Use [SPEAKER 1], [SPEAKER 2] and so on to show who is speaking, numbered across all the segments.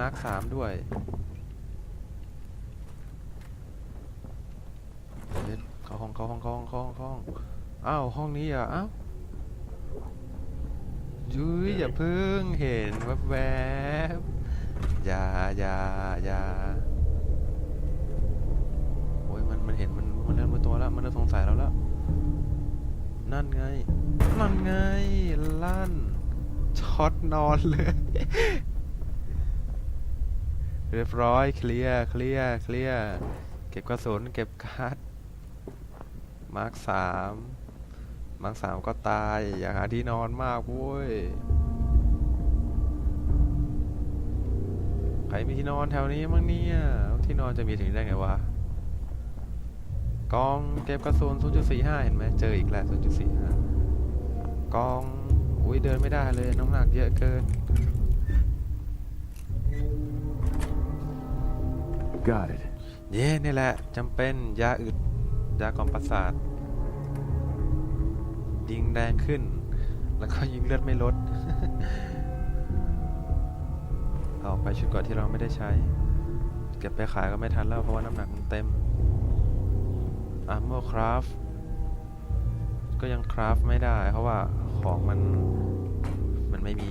[SPEAKER 1] มาร์คสามด้วยเฮ้ยเข้าห้องเข้าห้องเข้าห้องเข้าห้องเข้าห้องอ้าวห้องนี้อะอ้าวยุ้ยอย่าเพิ่งเห็นแวบๆอย่าอย่าอย่าโอ้ยมันมันเห็นมันมันเริ่มรู้ตัวแล้วมันเริ่มสงสัยเราแล้วนั่นไงนั่นไงลั่นช็อตนอนเลย เรียบร้อยเคลียร์เคลียร์เคลียร์เก็บกระสุนเก็บการ์ดมาร์คสามมาร์คสามก็ตายอยากหาที่นอนมากเว้ยใครมีที่นอนแถวนี้มั้งเนี่ยที่นอนจะมีถึงได้ไงวะกองเก็บกระสุน0.45 เห็นไหมเจออีกแล้ว0.45กองอุ้ยเดินไม่ได้เลยน้ำหนักเยอะเกิน
[SPEAKER 2] Got it.
[SPEAKER 1] เย่นี่แหละจำเป็นยาอึดยากล่อมประสาท ยิงแรงขึ้น แล้วก็ยิงเลือดไม่ลด เอาไปชุดเก่อนที่เราไม่ได้ใช้ เก็บไปขายก็ไม่ทันแล้วเพราะว่าน้ำหนักมันเต็ม Armor Craft ก็ยังคราฟไม่ได้ เพราะว่าของมัน มันไม่มี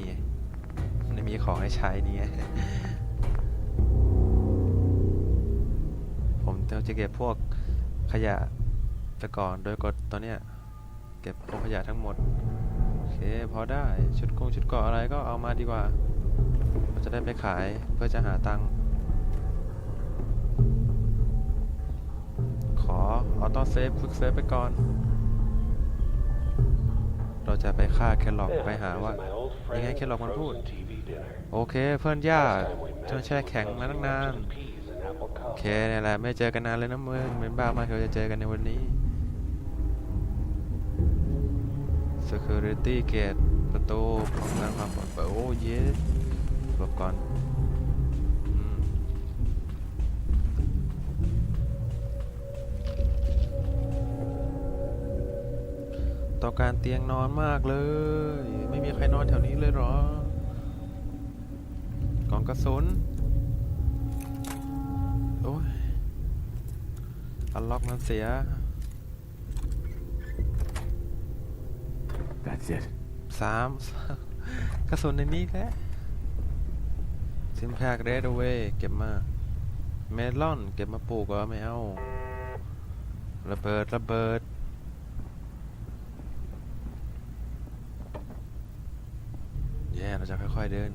[SPEAKER 1] มันไม่มีของให้ใช้นี่ไง ผมจะเก็บพวกขยะไปก่อน โดยกดตอนเนี้ยเก็บพวกขยะทั้งหมด โอเค พอได้ ชุดกงชุดเกราะอะไรก็เอามาดีกว่าเราจะได้ไปขายเพื่อจะหาตังค์ขอออโต้เซฟฝึกเซฟไปก่อน เราจะไปฆ่าแครอทไปหาว่ายังไงแครอทมันพูด โอเคเพื่อนยากจนแช่แข็งมาตั้งนานโอ เคเนี่ยแหละไม่เจอกันนานเลยนะเมึงเป็นบ้ามากเราจะเจอกันในวันนี้ security gate ประตูป้องกันความปลอดภัยโอ้เยสหลบก่อนต้อการเตียงนอนมากเลย ไม่มีใครนอนแถวนี้เลยหรอกล่องกระสุน อันล็อกมันเสีย
[SPEAKER 2] That's it.
[SPEAKER 1] สามกระสุนในนี้แหละซิมแพกเรดเวเก็บมาเมลอน เก็บมาปลูกก็ไม่เอา ระเบิด ระเบิด แย่เราจะค่อยๆเดิน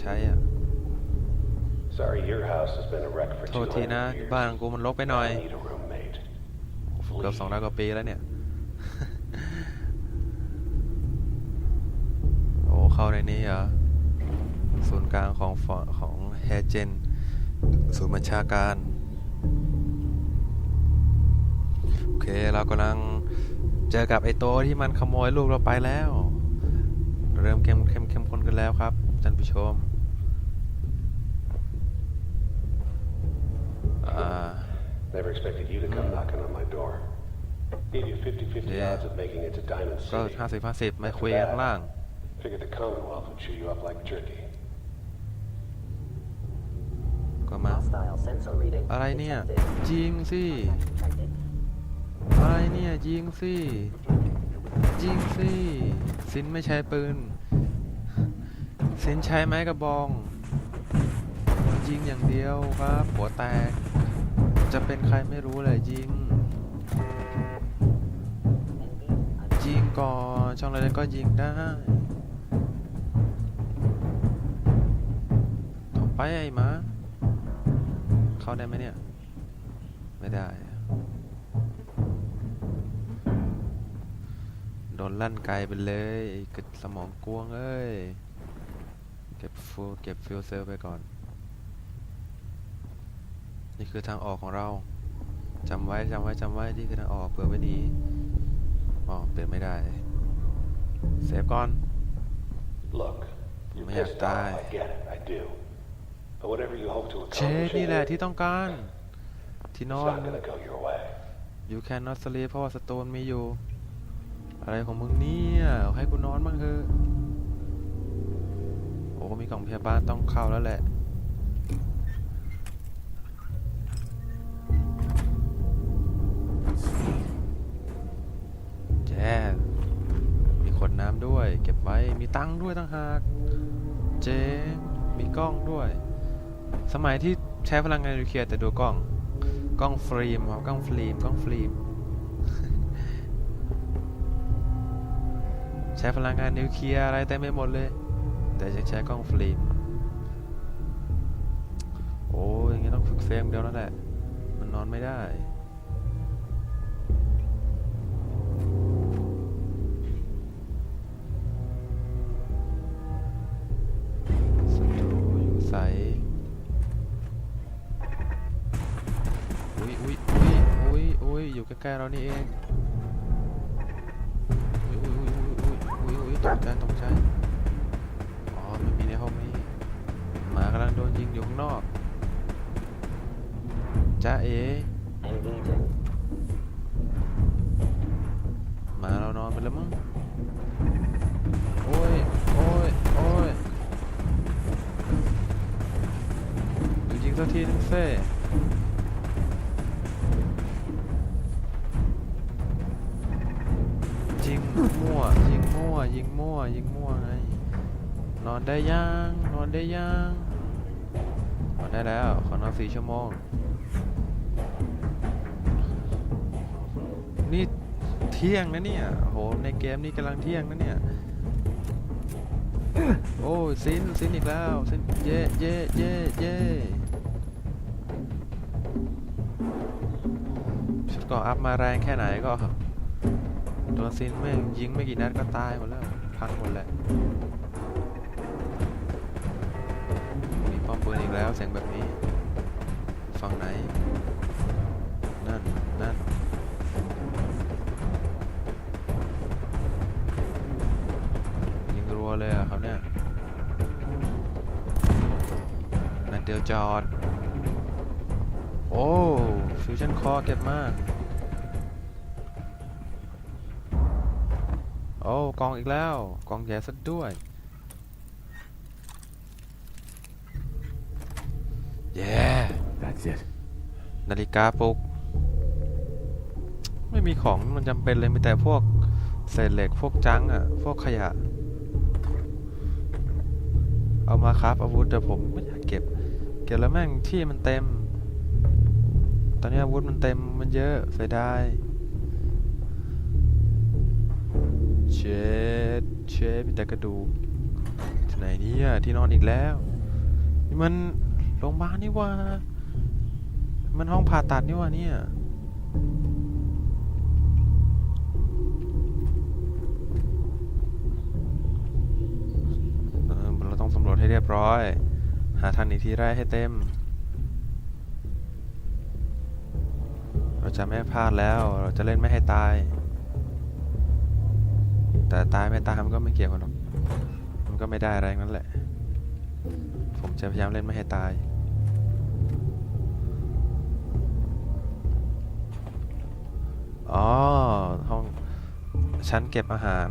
[SPEAKER 1] ใช้อะ
[SPEAKER 3] Sorry, your house has been a wreck for
[SPEAKER 1] โทษ
[SPEAKER 3] 200
[SPEAKER 1] ทีนะ
[SPEAKER 3] years.
[SPEAKER 1] บ้านกูมันรกไปหน่อย
[SPEAKER 3] I need a roommate.
[SPEAKER 1] เกือบสองร้อยกว่าปีแล้วเนี่ย โอ้เข้าในนี้เหรอ ศูนย์กลางของฟอของแฮเจน ศูนย์บัญชาการ โอเค เรากำลังเจอกับไอ้โตวที่มันขโมยลูกเราไปแล้ว เริ่มเข้มเข้มเข้มข้นกันแล้วครับ ท่านผู้ชมอ่า
[SPEAKER 3] Never expected you to come knocking on my door. Gave you 50-50
[SPEAKER 1] Yeah.
[SPEAKER 3] odds of making it to Diamond
[SPEAKER 1] ก็
[SPEAKER 3] City.
[SPEAKER 1] ห้าสิบห้าสิบมาคุยกันข้างล่าง
[SPEAKER 3] Figured the Commonwealth would chew you up like jerky.
[SPEAKER 1] ก็มา
[SPEAKER 4] Hostile sensor reading
[SPEAKER 1] อะไรเนี่ย
[SPEAKER 4] detected.
[SPEAKER 1] ยิงสิ
[SPEAKER 4] Detected.
[SPEAKER 1] อะไรเนี่ยยิงสิยิงสิสินไม่ใช้ปืน สินใช้ไม้กระบองยิงอย่างเดียวครับหัวแตก จะเป็นใครไม่รู้เลยยิง ยิงก่อนช่องอะไรก็ยิงได้ถมไปไอ้มาเข้าได้ไหมเนี่ย ไม่ได้ โดนลั่นไกลไปเลยกระสมองกวงเอ้ย ก็บฟูเก็บฟิวเซลไปก่อน นี่คือทางออกของเราจำไว้จำไว้จำไว้นี่คือทางออกเผื่อไว้หนีอ๋อเปลี่ยนไม่ได้เซฟก่อน
[SPEAKER 3] Look, you're
[SPEAKER 1] Man,
[SPEAKER 3] pissed off.
[SPEAKER 1] die.
[SPEAKER 3] I get it. I do. But whatever you hope to
[SPEAKER 1] เช
[SPEAKER 3] accomplish,
[SPEAKER 1] นี่
[SPEAKER 3] in
[SPEAKER 1] แหละ
[SPEAKER 3] here,
[SPEAKER 1] ที่ต้องการ ที่น
[SPEAKER 3] it's
[SPEAKER 1] อน
[SPEAKER 3] not gonna go your way.
[SPEAKER 1] you cannot sleep เพราะว่าสโตนมีอยู่ อะไรของมึงเนี่ย ให้กูนอนบ้างเถอะโอ้มีกล่องพยาบาลต้องเข้าแล้วแหละแจ้มีขวดน้ำด้วย เก็บไว้ มีตังค์ด้วยตั้งหาก เจ๊มีกล้องด้วย สมัยที่ใช้พลังงานนิวเคลียร์แต่ดูกล้อง กล้องฟิล์มครับกล้องฟิล์มกล้องฟิล์มใช้พลังงานนิวเคลียร์อะไรเต็มไปหมดเลย แต่ยังใช้กล้องฟิล์มโอ้ยอย่างงี้ต้องฝึกเฟรมเดียวแล้วแหละ มันนอนไม่ได้ศัตรูอยู่ใสอุ้ยอุ้ยอุ้ยอุ้ยอุ้ยอยู่ใกล้ๆเรานี่เองอุ้ยอุ้ยอุ้ยอุ้ยอุ้ยอุ้ยตกใจตกใจ อยู่ข้างนอกจ้าเอ๋หมาเรานอนไปแล้วมั้ง โอ้ย โอ้ย โอ้ยดูยิงสักทีนึงเซ่ยิงมั่ว ยิงมั่ว ยิงมั่ว ยิงมั่วไง นอนได้ยัง นอนได้ยังนอน ได้แล้ว ขอนอนสี่ชั่วโมง นี่เที่ยงนะเนี่ยโห ในเกมนี้กำลังเที่ยงนะเนี่ย โอ้ยซินซินอีกแล้วซินเย่เย่เย่เย่ชุดกราะอัพมาแรงแค่ไหนก็โดนซินแม่งยิงไม่กี่นัดก็ตายหมดแล้ว พังหมดแหละ แล้วเสียงแบบนี้ ฝั่งไหน นั่น นั่น ยิงรัวเลยอะครับเนี่ย นัดเดียวจอด โอ้ ฟิวชั่นคอเก็บมาก โอ้ กองอีกแล้ว กองใหญ่ซะด้วย
[SPEAKER 2] That's it.
[SPEAKER 1] นาฬิกาปลุก ไม่มีของมันจำเป็นเลยมีแต่พวกเศษเหล็กพวกจังอะพวกขยะ เอามาครับอาวุธแต่ผมไม่อยากเก็บ เก็บแล้วแม่งที่มันเต็ม ตอนนี้อาวุธมันเต็มมันเยอะเสียดายเชดเชดมีแต่กระดูกที่ไหนเนี่ยที่นอนอีกแล้ว นี่มันโรงพยาบาลนี่ว่า มันห้องผ่าตัดนี่ว่าเนี่ยเราต้องสำรวจให้เรียบร้อย หาทางหนีทีไร่ให้เต็ม เราจะไม่พลาดแล้ว เราจะเล่นไม่ให้ตาย แต่ตายไม่ตายมันก็ไม่เกี่ยวกันหรอก มันก็ไม่ได้อะไรนั้นแหละ ผมจะพยายามเล่นไม่ให้ตาย อ๋อ ห้องชั้นเก็บอาหาร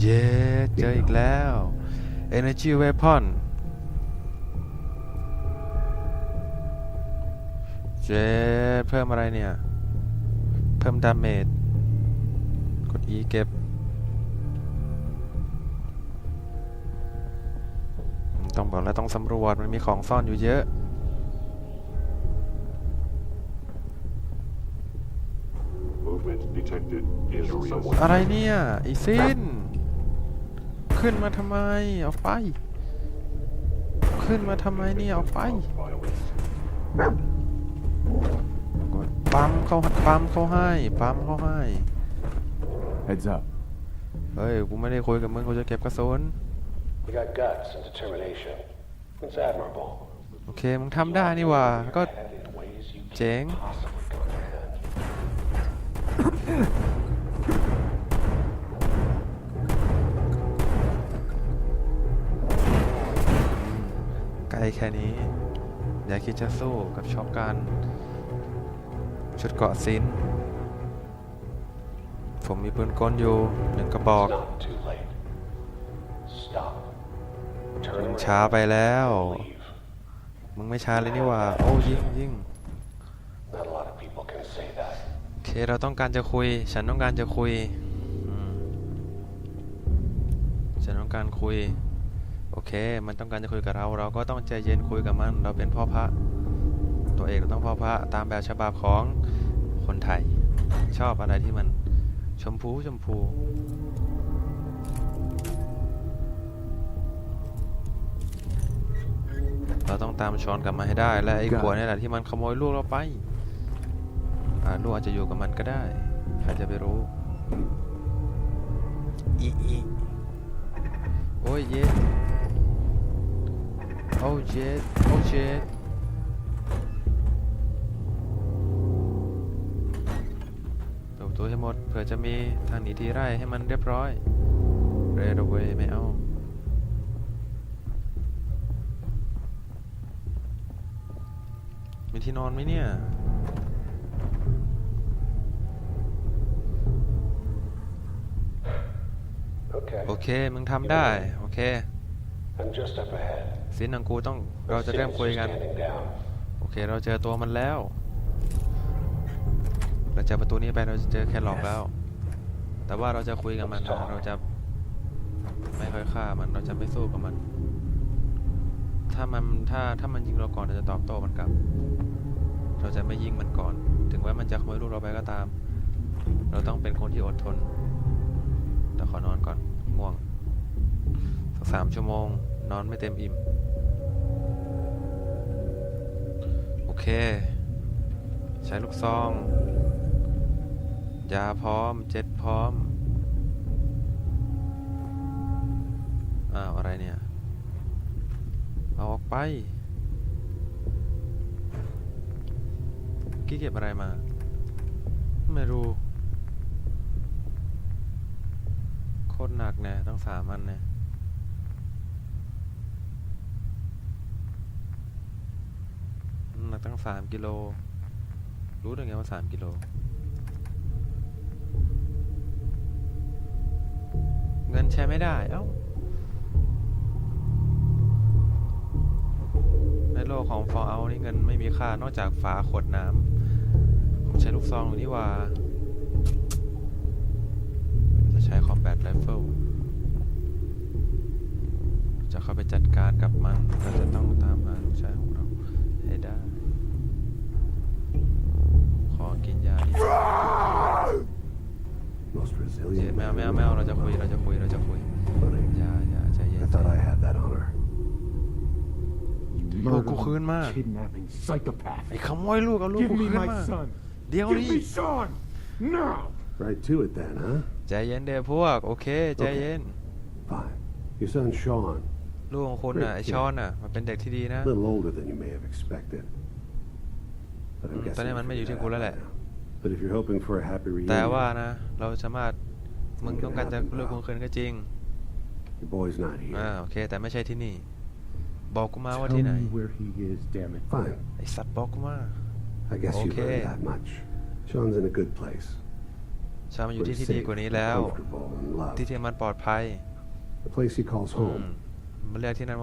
[SPEAKER 1] เย้เจออีกแล้ว Energy Weapon เจ๊เพิ่มอะไรเนี่ย เพิ่มดาเมจกด E เก็บต้องบอกแล้วต้องสำรวจมันมีของซ่อนอยู่เยอะ
[SPEAKER 3] Movement detected. Is someone
[SPEAKER 1] อะไรเนี่ยไอซินขึ้นมาทำไมออกไป ขึ้นมาทำไมเนี่ยออกไป
[SPEAKER 3] violence?
[SPEAKER 1] กดปั๊มเขาปั๊มเขาให้ปั๊มเขาให้
[SPEAKER 2] Heads up.
[SPEAKER 1] เฮ้ยกูไม่ได้คุยกับมึงกูจะเก็บกระสุน
[SPEAKER 3] You got guts and determination. It's admirable.
[SPEAKER 1] โอเคมึงทำได้นี่หว่าก็
[SPEAKER 3] And in ways you
[SPEAKER 1] เจ๋ง
[SPEAKER 3] possibly comprehend.
[SPEAKER 1] แค่นี้ อย่าคิดจะสู้กับช็อกการชุดเกราะซินผมมีปืนกลอยู่หนึ่งกระบอก
[SPEAKER 3] It's not too late. Stop.
[SPEAKER 1] มึ
[SPEAKER 3] Turn
[SPEAKER 1] ง
[SPEAKER 3] around.
[SPEAKER 1] ช้าไปแล้ว
[SPEAKER 3] Leave.
[SPEAKER 1] มึงไม่ช้าเลยนี่หว่า โอ้ยิงยิง
[SPEAKER 3] Not a lot of people can say that.
[SPEAKER 1] โอเคเราต้องการจะคุย ฉันต้องการจะคุยอืมฉันต้องการคุย โอเค มันต้องการจะคุยกับเรา เราก็ต้องใจเย็นคุยกับมัน เราเป็นพ่อพระ ตัวเอกเราต้องพ่อพระตามแบบฉบับของคนไทย ชอบอะไรที่มันชมพูชมพูเราต้องตามชอนกลับมาให้ได้ และไอ้ขวดนี่แหละที่มันขโมยลูกเราไปอ่าลูกอาจจะอยู่กับมันก็ได้ใครจะไปรู้อีอีโอ้ยเย็ ดโอ้เย็ดโอ้เย็ดเปิดประตูให้หมดเผื่อจะมีทางหนีทีไร่ให้มันเรียบร้อยเรดเวย์ไม่เอามีที่นอนไหมเนี่ย
[SPEAKER 3] Okay.
[SPEAKER 1] โอเค มึงทำได้ โอเค
[SPEAKER 3] I'm just up ahead.
[SPEAKER 1] สินของกูต้องเราจะเริ่มคุยกัน
[SPEAKER 3] Standing down.
[SPEAKER 1] โอเคเราเจอตัวมันแล้วเราเจอประตูนี้ไปเราจะเจอแครอทแล้ว แต่ว่าเราจะคุยกับมันนะเราจะไม่ค่อยฆ่ามันเราจะไม่สู้กับมัน ถ้ามันถ้าถ้ามันยิงเราก่อนเราจะตอบโต้มันกลับ เราจะไม่ยิงมันก่อน ถึงแม้มันจะขโมยลูกเราไปก็ตาม เราต้องเป็นคนที่อดทนเดี๋ยวขอนอนก่อนง่วงสักสามชั่วโมง นอนไม่เต็มอิ่ม เค ใช้ลูกซอง ยาพร้อม เจ็ตพร้อม อ้าว อะไรเนี่ย เอาออกไปกี้เก็บอะไรมา ไม่รู้ โคตรหนักเนี่ยต้องสามอันเนี่ ยน้ำหนักตั้งสามกิโล รู้ได้ไงว่าสามกิโล เงินใช้ไม่ได้ เอ้า ในโลกของ Fallout นี่เงินไม่มีค่านอกจากฝาขวดน้ำ ผมใช้ลูกซองอยู่นี่ว่า จะใช้ Combat Rifle จะเข้าไปจัดการกับมัน เราจะต้องตามหาลูกชายของเรา ให้ได้ ข อกินยานี่
[SPEAKER 3] Most
[SPEAKER 1] เจ็
[SPEAKER 3] resilient.
[SPEAKER 1] บแมวแมวแมวเราจะคุยเราจะคุยเราจะคุย
[SPEAKER 3] Buddy,
[SPEAKER 1] อย่าอย่าใจเย็น
[SPEAKER 3] I thought I had that honor.
[SPEAKER 2] You
[SPEAKER 1] ลูกกู
[SPEAKER 2] murdering,
[SPEAKER 1] คืนมา
[SPEAKER 2] kidnapping psychopath.
[SPEAKER 1] ไอ้ขโมยลูกเอาลูก
[SPEAKER 2] Give
[SPEAKER 1] กู
[SPEAKER 2] me
[SPEAKER 1] คืน
[SPEAKER 2] my
[SPEAKER 1] มา
[SPEAKER 2] son.
[SPEAKER 1] เดี๋ยว
[SPEAKER 2] Give
[SPEAKER 1] ดิ
[SPEAKER 2] me Sean. Now.
[SPEAKER 3] Right to it then, huh?
[SPEAKER 1] ใจเย็นเด้อพวก โอเค ใจเย็น
[SPEAKER 3] Fine. Your son Sean,
[SPEAKER 1] ลูกของคุณน่ะไอชอนน่ะ มันเป็นเด็กที่ดีนะ
[SPEAKER 3] a little older than you may have expected.
[SPEAKER 1] ตอนนี้
[SPEAKER 3] you
[SPEAKER 1] มันไม่อยู่
[SPEAKER 3] figured
[SPEAKER 1] ที่
[SPEAKER 3] that
[SPEAKER 1] กู
[SPEAKER 3] out
[SPEAKER 1] แล้วแหละ
[SPEAKER 3] by now. But if you're hoping for a happy
[SPEAKER 1] แต่ว่า
[SPEAKER 3] reunion,
[SPEAKER 1] นะ เราสามารถมึงต้องการจะลูกคุณคืนก็จริง
[SPEAKER 3] your boy's not
[SPEAKER 1] อ่า
[SPEAKER 3] here.
[SPEAKER 1] โอเค แต่ไม่ใช่ที่นี่ บอกกูมาว่า
[SPEAKER 2] Tell
[SPEAKER 1] ที่ไหน
[SPEAKER 2] me where he is, damn it.
[SPEAKER 3] Fine.
[SPEAKER 1] ไอสัตว์บอกกูมา
[SPEAKER 3] I guess you've
[SPEAKER 1] Okay.
[SPEAKER 3] heard that much. Sean's in a good place.
[SPEAKER 1] ชามันอยู่
[SPEAKER 3] Where
[SPEAKER 1] ที่
[SPEAKER 3] he's
[SPEAKER 1] ที่ดี
[SPEAKER 3] safe,
[SPEAKER 1] กว่านี้แล้ว
[SPEAKER 3] comfortable, and loved.
[SPEAKER 1] ที่ที่มันปลอดภัย
[SPEAKER 3] The place he calls
[SPEAKER 1] อื
[SPEAKER 3] home.
[SPEAKER 1] มมันเรียกที่นั่นว่า